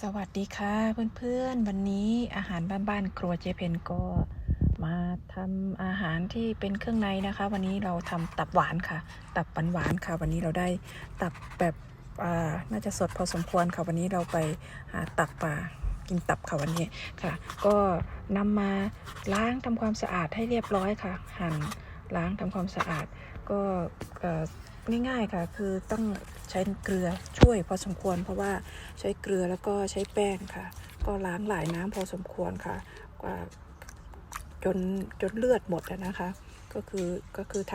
สวัสดีค่ะเพื่อนๆ วันนี้อาหารบ้านๆครัวเจเพนก็มาทำอาหารที่เป็นเครื่องในนะคะ วันนี้เราทำตับหวานค่ะ ตับหวานๆค่ะ วันนี้เราได้ตับแบบน่าจะสดพอสมควรค่ะวันนี้เราไปหาตับป่ากินตับค่ะวันนี้ค่ะ ก็นำมาล้างทำความสะอาดให้เรียบร้อยค่ะ หั่นล้างทำความสะอาด ก็ง่ายๆค่ะ คือต้อง ใช้เกลือช่วยพอสมควร เพราะว่าใช้เกลือแล้วก็ใช้แป้งค่ะ ก็ล้างหลายน้ำพอสมควรค่ะกว่าจนจนเลือดหมดนะคะ ก็คือก็คือท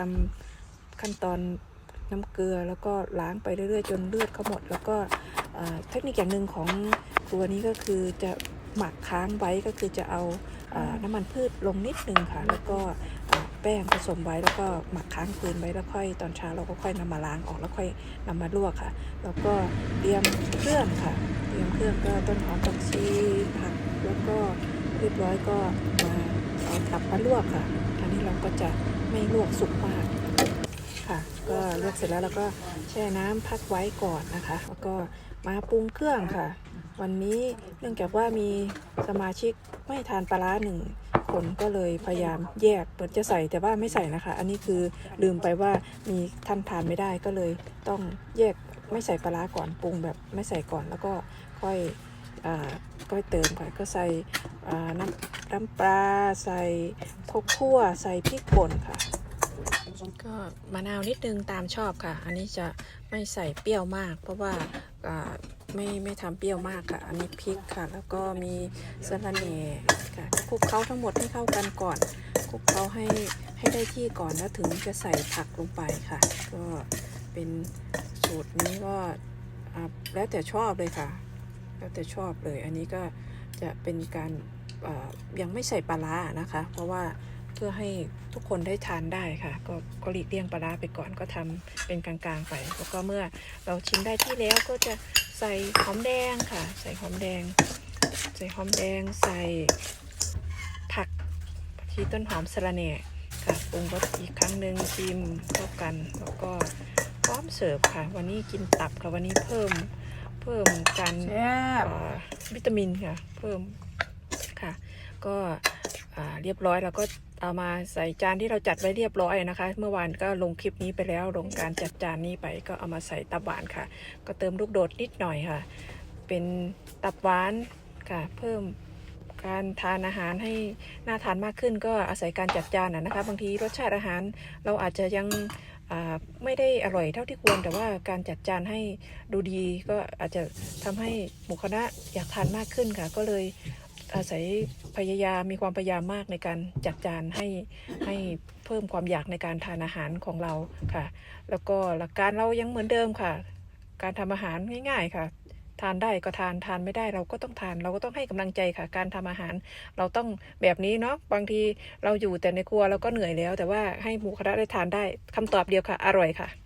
ำขั้นตอนน้ำเกลือแล้วก็ล้างไปเรื่อยๆ จนเลือดเขาหมด แล้วก็เทคนิคอย่างหนึ่งของตัวนี้ก็คือจะหมักค้างไว้ก็คือจะเอาอน้ำมันพืชลงนิดนึงค่ะ แล้วก็ แป้งผสมไว้แล้วก็หมักค้างคืนไว้แล้วค่อยตอนเช้าเราก็ค่อยนำมาล้างออกแล้วค่อยนำมาลวกค่ะ แล้วก็เตรียมเครื่องค่ะ เตรียมเครื่องก็ต้นหอมผักชีผักแล้วก็เรียบร้อยก็มาเอาตับมาลวกค่ะอันนี้เราก็จะไม่ลวกสุกมากค่ะ ก็ลวกเสร็จแล้วเราก็แช่น้ำพักไว้ก่อนนะคะ แล้วก็มาปรุงเครื่องค่ะ วันนี้เนื่องจากว่ามีสมาชิกไม่ทานปลาร้าหนึ่ง คนก็เลยพยายามแยกเปิดจะใส่แต่ว่าไม่ใส่นะคะ อันนี้คือลืมไปว่ามีท่านทานไม่ได้ก็เลยต้องแยกไม่ใส่ปลาก่อนปรุงแบบไม่ใส่ก่อนแล้วก็ค่อยอ่าก็เติมค่ะก็ใส่น้ำน้ำปลาใส่ข้าวคั่วใส่พริกป่นค่ะก็มะนาวนิดนึงตามชอบค่ะ อันนี้จะไม่ใส่เปรี้ยวมาก เพราะว่า ไม่ไม่ทำเปรี้ยวมากค่ะ อันนี้พริกค่ะ แล้วก็มีสะระแหน่ค่ะคลุกเคล้าทั้งหมดให้เข้ากันก่อนคลุกเคล้าให้ให้ได้ที่ก่อนแล้วถึงจะใส่ผักลงไปค่ะ ก็เป็นสูตรนี้ก็แล้วแต่ชอบเลยค่ะ แล้วแต่ชอบเลย อันนี้ก็จะเป็นการยังไม่ใส่ปลาร้านะคะ เพราะว่า เพื่อให้ทุกคนได้ทานได้ค่ะ ก็ก็หลีกเลี่ยงปลาร้าไปก่อนก็ทำเป็นกลางๆไปแล้วก็เมื่อเราชิมได้ที่แล้วก็จะใส่หอมแดงค่ะ ใส่หอมแดง ใส่หอมแดงใส่ผักผักชีต้นหอมสะระแหน่ค่ะปรุงรสอีกครั้งหนึ่งชิมเข้ากันแล้วก็พร้อมเสิร์ฟค่ะ วันนี้กินตับค่ะวันนี้เพิ่มเพิ่มการแซ่บเอ่อวิตามินค่ะ เพิ่มค่ะ ก็อ่า เรียบร้อยแล้วก็เอามาใส่จานที่เราจัดไว้เรียบร้อยนะคะ เมื่อวานก็ลงคลิปนี้ไปแล้วลงการจัดจานนี้ไปก็เอามาใส่ตับหวานค่ะ ก็เติมลูกโดดนิดหน่อยค่ะ เป็นตับหวานค่ะ เพิ่มการทานอาหารให้น่าทานมากขึ้นก็อาศัยการจัดจานนะนะคะ บางทีรสชาติอาหารเราอาจจะยังไม่ได้อร่อยเท่าที่ควร แต่ว่าการจัดจานให้ดูดีก็อาจจะทำให้หมู่คณะอยากทานมากขึ้นค่ะ ก็เลย อาศัยพยายามมีความพยายามมากในการจัดจานให้ให้เพิ่มความอยากในการทานอาหารของเราค่ะ แล้วก็หลักการเรายังเหมือนเดิมค่ะ การทำอาหารง่ายๆค่ะ ทานได้ก็ทานทานไม่ได้เราก็ต้องทาน เราก็ต้องให้กำลังใจค่ะ การทำอาหาร เราต้องแบบนี้เนาะบางทีเราอยู่แต่ในครัวเราก็เหนื่อยแล้ว แต่ว่าให้หมูคณะได้ทานได้คำตอบเดียวค่ะ อร่อยค่ะ